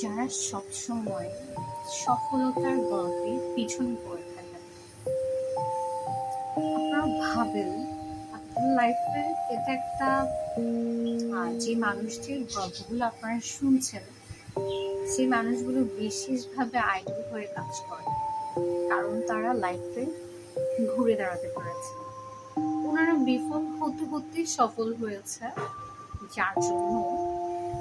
যারা সবসময় সফলতার গল্পে পিছনে পড়ে থাকেন আপনারা ভাবেন, আপনার লাইফে এটা একটা যে মানুষটির গল্পগুলো আপনারা শুনছেন, সেই মানুষগুলো বিশেষভাবে আইডল হয়ে কাজ করে, কারণ তারা লাইফে ঘুরে দাঁড়াতে পেরেছে। ওনারা বিফল হতে হতে সফল হয়েছে, যার জন্য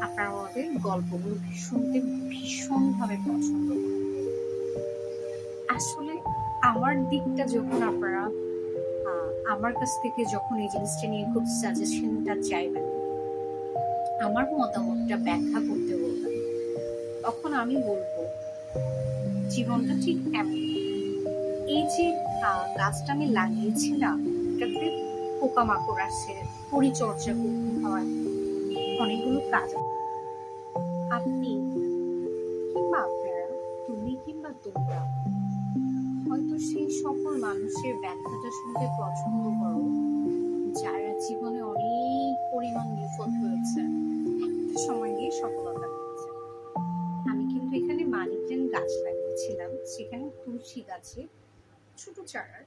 আপনারা ওদের গল্পগুলো শুনতে ভীষণভাবে পছন্দ আসলে আমার দিকটা যখন আপনারা আমার কাছ থেকে যখন এই জিনিসটা নিয়ে খুব সাজেশনটা চাইবেন, আমার মতামতটা ব্যাখ্যা করতে বলবেন, তখন আমি বলব, জীবনটা ঠিক এমন। এই যে গাছটা আমি লাগিয়েছি না এটাতে পোকামাকড় আসে, পরিচর্যা করতে হয় অনেকগুলো কাজ। আপনি কিংবা আপনারা, তুমি কিংবা তোমরা, হয়তো সেই সকল মানুষের ব্যাখ্যাটা শুনতে পছন্দ করো, যারা জীবনে অনেক পরিমাণ বিফল হয়েছে, একটা সময় গিয়ে সফলতা পেয়েছে। আমি কিন্তু এখানে মানিকটেন গাছ লাগিয়েছিলাম, সেখানে তুলসী গাছে ছোট চারার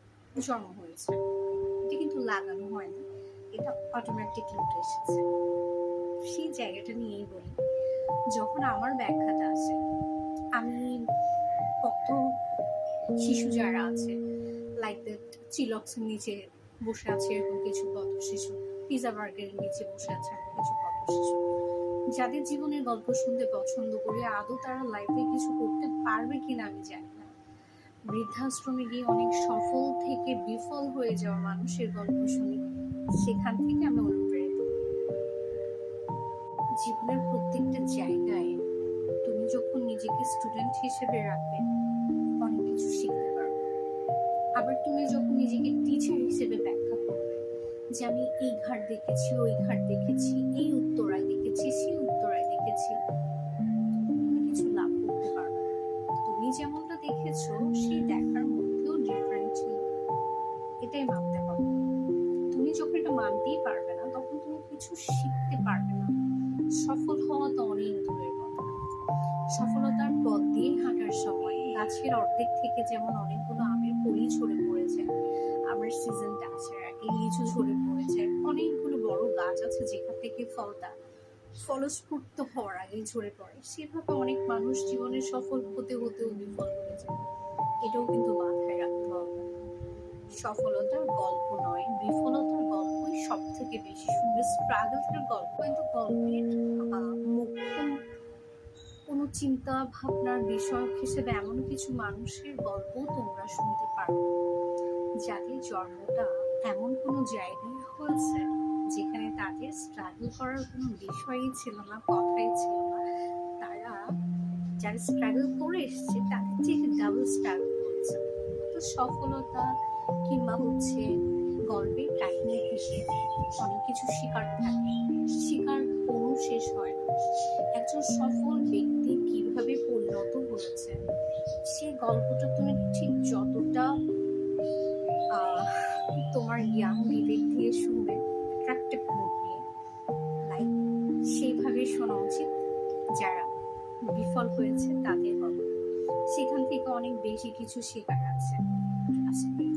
জন্ম হয়েছে। এটা কিন্তু লাগানো হয়নি, এটা অটোমেটিকলি উঠে এসেছে। সেই জায়গাটা নিয়েই বলি, যখন আমার ব্যাখ্যাটা আসে আমি কত শিশু যারা আছে লাইক দ্যাট চিলক্সের নিচে বসে আছে এরকম কিছু কত শিশু, পিজা বার্গারের নিচে বসে আছে এরকম কিছু কত শিশু, যাদের জীবনের গল্প শুনতে পছন্দ করি আদৌ তারা লাইফে কিছু করতে পারবে কিনা আমি জানি না বৃদ্ধাশ্রমে গিয়ে অনেক সফল থেকে বিফল হয়ে যাওয়া মানুষের গল্প শুনি, সেখান থেকে আমি অনুপ্রাণিত হই। জীবনের প্রত্যেকটা জায়গায় তুমি যখন নিজেকে স্টুডেন্ট হিসেবে রাখবে, অনেক কিছু শিখতে পারবে। আবার তুমি যখন নিজেকে টিচার হিসেবে ব্যাখ্যা করবে যে আমি এই ঘাট দেখেছি, ওই ঘাট দেখেছি, এই উত্তরায় দেখেছি, সেই উত্তরায় দেখেছি কিছু লাভ করতে পারবে তুমি যেমনটা দেখেছ, সেই দেখার মধ্যেও ডিফারেন্ট ছিল এটাই মানতে হবে। তুমি যখন এটা মানতেই পারবে না, তখন তুমি কিছু শিখতে পারবে সফল হওয়া তো অনেক দূরের কথা। সফলতার পথ দিয়ে হাঁটার সময় গাছের অর্ধেক থেকে যেমন অনেকগুলো আমের কলি ঝরে পড়েছে, আমের সিজনটা আসার আগে লিচু ঝরে পড়েছে, অনেকগুলো বড় গাছ আছে যেখান থেকে ফলটা, ফলস্ফূর্ত হওয়ার আগেই ঝরে পড়ে। সেভাবে অনেক মানুষ জীবনে সফল হতে হতেও বিফল হয়ে যায় এটাও কিন্তু মাথায় রাখতে হবে। সফলতার গল্প নয়, বিফলতার গল্পই সব থেকে বেশি শুনবে স্ট্রাগলসের গল্প কিন্তু গল্পের মুখ্য কোনো চিন্তা ভাবনার বিষয় হিসেবে এমন কিছু মানুষের গল্পও তোমরা শুনতে পারো। যাদের জন্মটা এমন কোনো জায়গায় হয়েছে যেখানে তাদের স্ট্রাগল করার কোনো বিষয়ই ছিল না, কথাই ছিল না, তারা যারা স্ট্রাগল করে এসেছে তাদের থেকে ডাবল স্ট্রাগল করেছে। তো সফলতা কিংবা হচ্ছে গল্পের কাহিনী থেকে অনেক কিছু শেখার থাকে। শেখার কোনো শেষ হয় একজন সফল ব্যক্তি কীভাবে পরিণত হয়েছে, সেই গল্পটা তুমি ঠিক যতটা তোমার জ্ঞান বিবেক দিয়ে শুনবে অ্যাট্রাক্টিভ মুড নিয়ে লাইক সেইভাবে শোনা উচিত যারা বিফল হয়েছে তাদের গল্প। সেখান থেকে অনেক বেশি কিছু শেখার আছে। করি